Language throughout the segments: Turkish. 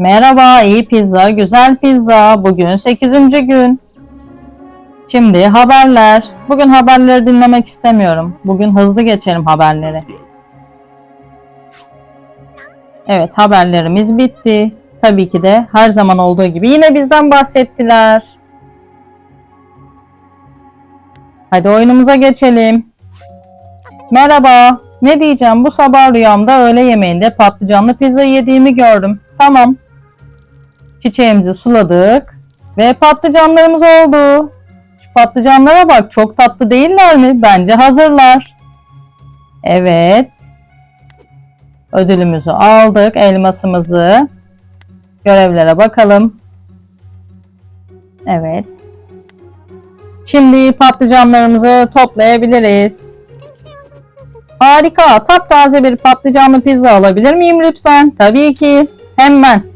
Merhaba, iyi pizza, güzel pizza. Bugün 8. gün. Şimdi haberler. Bugün haberleri dinlemek istemiyorum. Bugün hızlı geçelim haberleri. Evet, haberlerimiz bitti. Tabii ki de her zaman olduğu gibi yine bizden bahsettiler. Hadi oyunumuza geçelim. Merhaba. Ne diyeceğim? Bu sabah rüyamda öğle yemeğinde patlıcanlı pizza yediğimi gördüm. Tamam. Çiçeğimizi suladık ve patlıcanlarımız oldu. Şu patlıcanlara bak çok tatlı değiller mi? Bence hazırlar. Evet. Ödülümüzü aldık, elmasımızı. Görevlere bakalım. Evet. Şimdi patlıcanlarımızı toplayabiliriz. Harika. Taptaze bir patlıcanlı pizza alabilir miyim lütfen? Tabii ki. Hemen.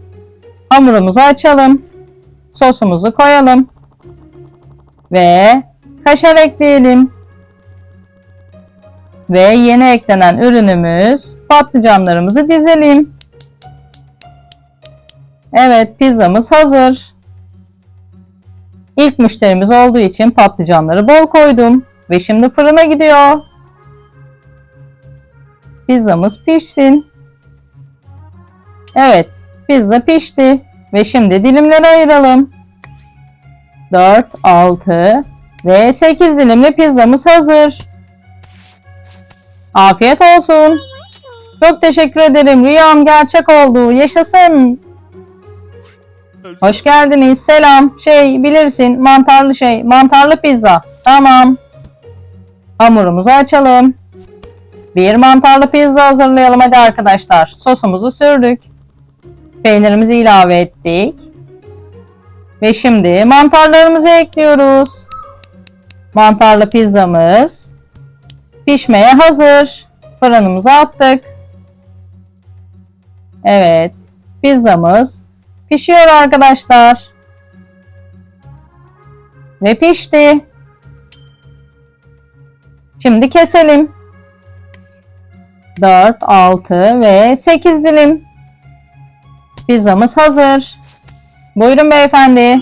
Hamurumuzu açalım. Sosumuzu koyalım. Ve kaşar ekleyelim. Ve yeni eklenen ürünümüz patlıcanlarımızı dizelim. Evet pizzamız hazır. İlk müşterimiz olduğu için patlıcanları bol koydum. Ve şimdi fırına gidiyor. Pizzamız pişsin. Evet, pizza pişti. Ve şimdi dilimlere ayıralım. 4, 6 ve 8 dilimli pizzamız hazır. Afiyet olsun. Çok teşekkür ederim. Rüyam gerçek oldu. Yaşasın. Hoş geldiniz. Selam. Şey bilirsin mantarlı şey. Mantarlı pizza. Tamam. Hamurumuzu açalım. Bir mantarlı pizza hazırlayalım hadi arkadaşlar. Sosumuzu sürdük. Peynirimizi ilave ettik. Ve şimdi mantarlarımızı ekliyoruz. Mantarlı pizzamız pişmeye hazır. Fırınımıza attık. Evet. Pizzamız pişiyor arkadaşlar. Ve pişti. Şimdi keselim. 4, 6 ve 8 dilim. Pizzamız hazır. Buyurun beyefendi.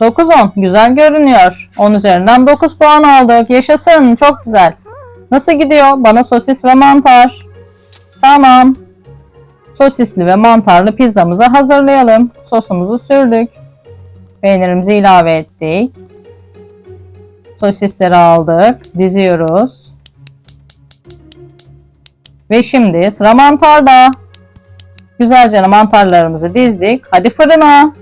9-10. Güzel görünüyor. 10 üzerinden 9 puan aldık. Yaşasın. Çok güzel. Nasıl gidiyor? Bana sosis ve mantar. Tamam. Sosisli ve mantarlı pizzamızı hazırlayalım. Sosumuzu sürdük. Peynirimizi ilave ettik. Sosisleri aldık. Diziyoruz. Ve şimdi sıra mantarda. Güzelce mantarlarımızı dizdik. Hadi fırına.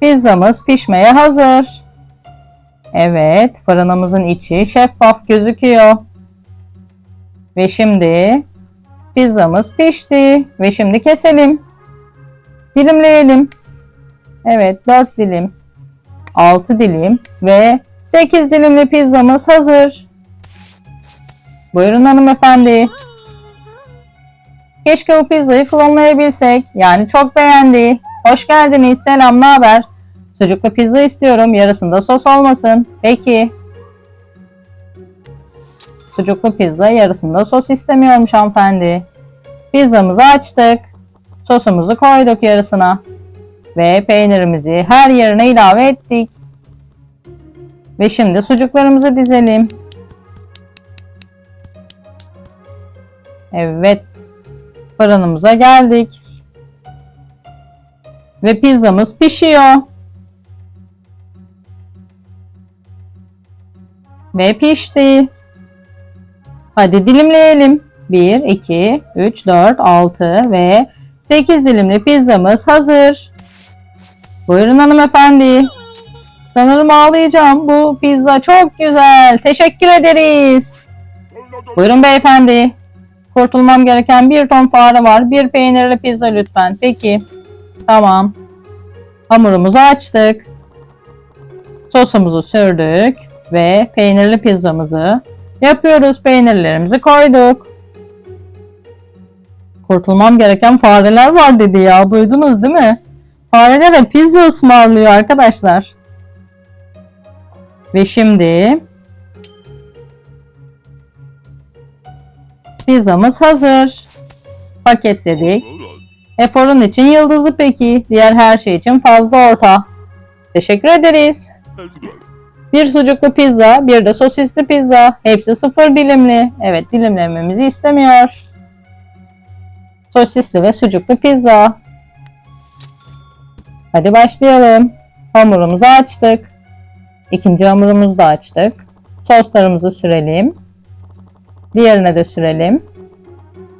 Pizzamız pişmeye hazır. Evet, fırınımızın içi şeffaf gözüküyor. Ve şimdi pizzamız pişti. Ve şimdi keselim. Dilimleyelim. Evet, 4 dilim, 6 dilim ve 8 dilimli pizzamız hazır. Buyurun hanımefendi. Keşke bu pizzayı klonlayabilsek. Yani çok beğendi. Hoş geldiniz. Selam, ne haber? Sucuklu pizza istiyorum. Yarısında sos olmasın. Peki. Sucuklu pizza yarısında sos istemiyormuş hanımefendi. Pizzamızı açtık. Sosumuzu koyduk yarısına. Ve peynirimizi her yerine ilave ettik. Ve şimdi sucuklarımızı dizelim. Evet. Fırınımıza geldik. Ve pizzamız pişiyor. Ve pişti. Hadi dilimleyelim. 1, 2, 3, 4, 6 ve 8 dilimli pizzamız hazır. Buyurun hanımefendi. Sanırım ağlayacağım. Bu pizza çok güzel. Teşekkür ederiz. Buyurun beyefendi. Kurtulmam gereken bir ton fare var. Bir peynirli pizza lütfen. Peki. Tamam. Hamurumuzu açtık. Sosumuzu sürdük. Ve peynirli pizzamızı yapıyoruz. Peynirlerimizi koyduk. Kurtulmam gereken fareler var dedi ya. Duydunuz değil mi? Farelere pizza ısmarlıyor arkadaşlar. Ve şimdi pizzamız hazır. Paketledik. Eforun için yıldızlı peki. Diğer her şey için fazla orta. Teşekkür ederiz. Bir sucuklu pizza, bir de sosisli pizza. Hepsi sıfır dilimli. Evet dilimlememizi istemiyor. Sosisli ve sucuklu pizza. Hadi başlayalım. Hamurumuzu açtık. İkinci hamurumuzu da açtık. Soslarımızı sürelim. Diğerine de sürelim.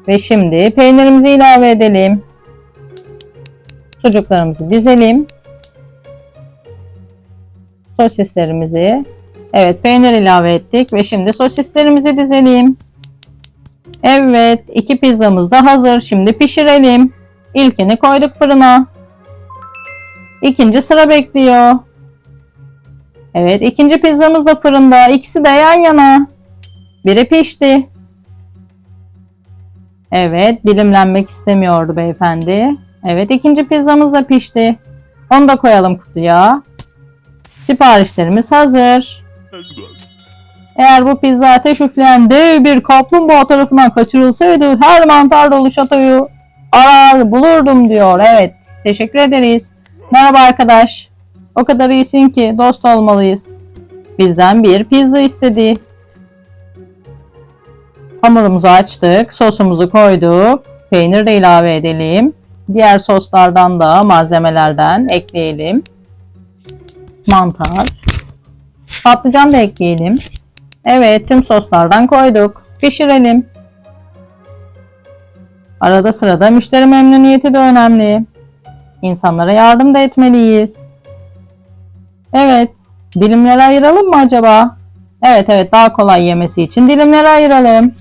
Ve şimdi peynirimizi ilave edelim. Sucuklarımızı dizelim. Sosislerimizi. Evet peynir ilave ettik ve şimdi sosislerimizi dizelim. Evet iki pizzamız da hazır. Şimdi pişirelim. İlkini koyduk fırına. İkinci sıra bekliyor. Evet ikinci pizzamız da fırında. İkisi de yan yana. Biri pişti. Evet dilimlenmek istemiyordu beyefendi. Evet ikinci pizzamız da pişti. Onu da koyalım kutuya. Siparişlerimiz hazır. Eğer bu pizza ateş üfleyen dev bir kaplumbağa tarafından kaçırılsaydı her mantar dolu şatoyu arar bulurdum diyor. Evet teşekkür ederiz. Merhaba arkadaş. O kadar iyisin ki dost olmalıyız. Bizden bir pizza istedi. Hamurumuzu açtık. Sosumuzu koyduk. Peynir de ilave edelim. Diğer soslardan da malzemelerden ekleyelim. Mantar. Patlıcan da ekleyelim. Evet tüm soslardan koyduk. Pişirelim. Arada sırada müşteri memnuniyeti de önemli. İnsanlara yardım da etmeliyiz. Evet. Dilimlere ayıralım mı acaba? Evet evet daha kolay yemesi için dilimlere ayıralım.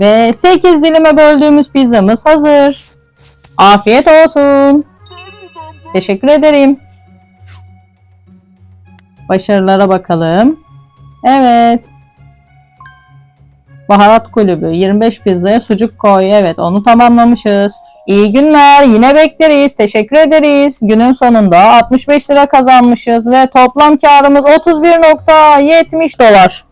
Ve 8 dilime böldüğümüz pizzamız hazır. Afiyet olsun. Teşekkür ederim. Başarılara bakalım. Evet. Baharat kulübü 25 pizzaya sucuk koy. Evet onu tamamlamışız. İyi günler. Yine bekleriz. Teşekkür ederiz. Günün sonunda 65 lira kazanmışız ve toplam karımız 31.70 dolar.